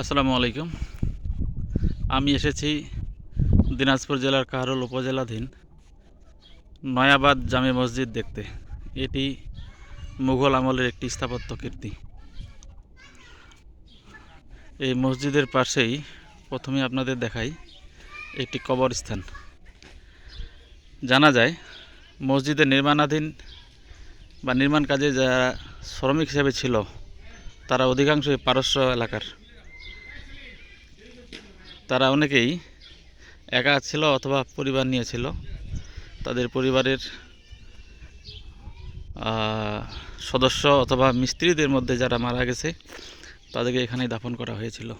আসসালামু আলাইকুম। আমি এসেছি দিনাজপুর জেলার কাহারোল উপজেলাধীন নয়াবাদ জামে মসজিদ দেখতে। এটি মুঘল আমলের একটি স্থাপত্য কীর্তি। এই মসজিদের পাশেই প্রথমে আপনাদের দেখাই একটি কবরস্থান। জানা যায়, মসজিদের নির্মাণাধীন বা নির্মাণ কাজে যারা শ্রমিক হিসেবে ছিল, তারা অধিকাংশই পারস্য এলাকার। তারা অনেকেই একা ছিল অথবা পরিবার নিয়ে ছিল। তাদের পরিবারের সদস্য অথবা মিস্ত্রিদের মধ্যে যারা মারা গেছে, তাদেরকে এখানেই দাফন করা হয়েছিল।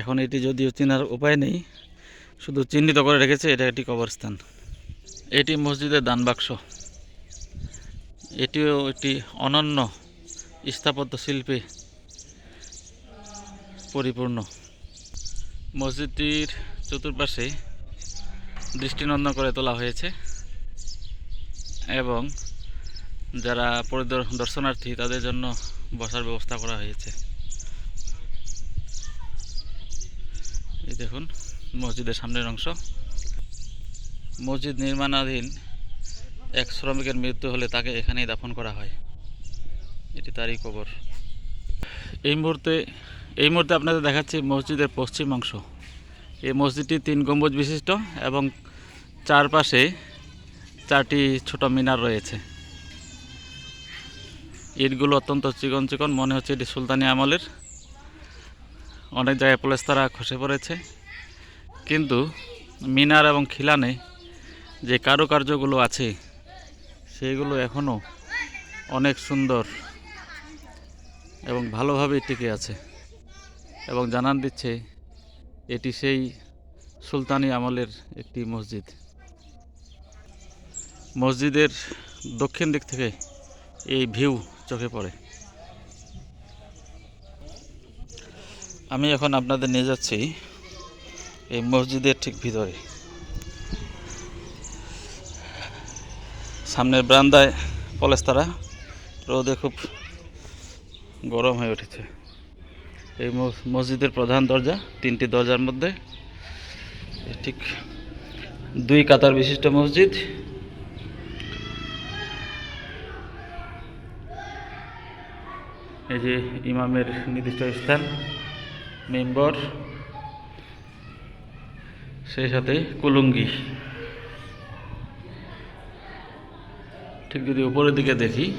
এখন এটি যদিও চেনার উপায় নেই, শুধু চিহ্নিত করে রেখেছে, এটা একটি কবরস্থান। এটি মসজিদের দান বাক্স। এটিও একটি অনন্য স্থাপত্য শিল্পে পরিপূর্ণ। মসজিদটির চতুর্পাশে দৃষ্টিনন্দন করে তোলা হয়েছে এবং যারা দর্শনার্থী, তাদের জন্য বসার ব্যবস্থা করা হয়েছে। এই দেখুন, মসজিদের সামনের অংশ। মসজিদ নির্মাণাধীন এক শ্রমিকের মৃত্যু হলে তাকে এখানেই দাফন করা হয়। এটি তারই কবর। এই মুহূর্তে এই মুহূর্তে আপনাদের দেখাচ্ছি মসজিদের পশ্চিম অংশ। এই মসজিদটি তিন গম্বুজ বিশিষ্ট এবং চারপাশে চারটি ছোট মিনার রয়েছে। ইটগুলো অত্যন্ত চিকন চিকন, মনে হচ্ছে এটি সুলতানি আমলের। অনেক জায়গায় পলেস্তারা খসে পড়েছে। কিন্তু মিনার এবং খিলানে যে কারুকার্যগুলো আছে, সেগুলো এখনও অনেক সুন্দর এবং ভালোভাবে টিকে আছে। এবং জানান দিচ্ছে, এটি সেই সুলতানি আমলের একটি মসজিদ। মসজিদের দক্ষিণ দিক থেকে এই ভিউ চোখে পড়ে। আমি এখন আপনাদের নিয়ে যাচ্ছি এই মসজিদের ঠিক ভিতরে। সামনের ব্রান্দায় পলেস্তারা রোদে খুব গরম হয়ে উঠেছে। এই মস- মসজিদের প্রধান দরজা, তিনটি দরজার মধ্যে। ঠিক দুই কাতার বিশিষ্ট মসজিদ। এই যে ইমামের নির্দিষ্ট স্থান, মেম্বর, সেই সাথে কুলুঙ্গি। ঠিক যদি উপরের দিকে দেখি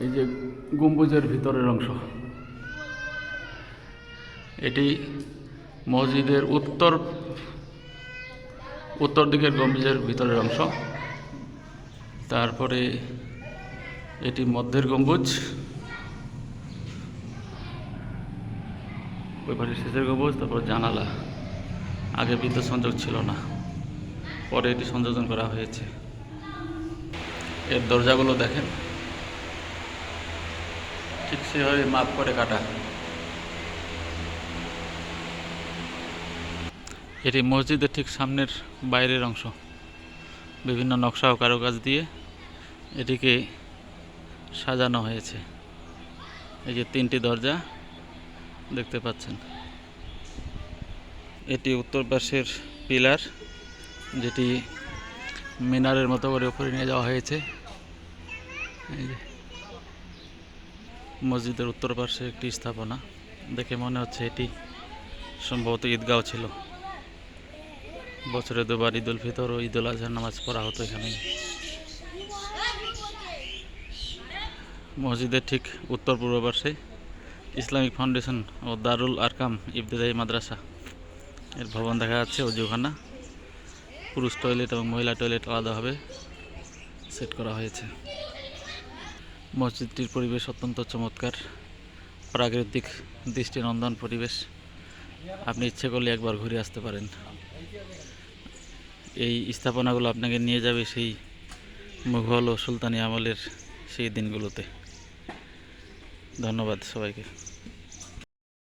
এই যে গম্বুজের ভিতরের অংশ। এটি মসজিদের উত্তর উত্তর দিকের গম্বুজের ভিতরের অংশ। তারপরে এটি মধ্যের গম্বুজ। ওই পাশে শেষের গম্বুজ, তারপর জানালা। আগে বিদ্যুৎ সংযোগ ছিল না। পরে এটি সংযোজন করা হয়েছে। এর দরজাগুলো দেখেন। ঠিক সেভাবে মাপ করে কাটা। এটি মসজিদের ঠিক সামনের বাইরের অংশ। বিভিন্ন নকশা ও কারুকাজ দিয়ে এটিকে সাজানো হয়েছে। এই যে তিনটি দরজা দেখতে পাচ্ছেন। এটি উত্তর পাশের পিলার, যেটি মিনারের মতো করে উপরে নিয়ে যাওয়া হয়েছে। এই যে মসজিদের উত্তর পাশে একটি স্থাপনা। দেখে মনে হচ্ছে এটি সম্ভবত ঈদগাঁও ছিল। বছরে দুবার ঈদ উল ফিতর ও ঈদ উল আজহার নামাজ পড়া হতো এখানে মসজিদের ঠিক উত্তর পূর্ব পাশে ইসলামিক ফাউন্ডেশন ও দারুল আরকাম ইবতেদায়ী মাদ্রাসা। এর ভবন দেখা যাচ্ছে অজুখানা। পুরুষ টয়লেট এবং মহিলা টয়লেট আলাদাভাবে সেট করা হয়েছে। মসজিদটির পরিবেশ অত্যন্ত চমৎকার। প্রাকৃতিক দৃষ্টিনন্দন পরিবেশ। আপনি ইচ্ছে করলে একবার ঘুরে আসতে পারেন। এই স্থাপনাগুলো আপনাকে নিয়ে যাবে সেই মুঘল ও সুলতানি আমলের সেই দিনগুলোতে। ধন্যবাদ সবাইকে।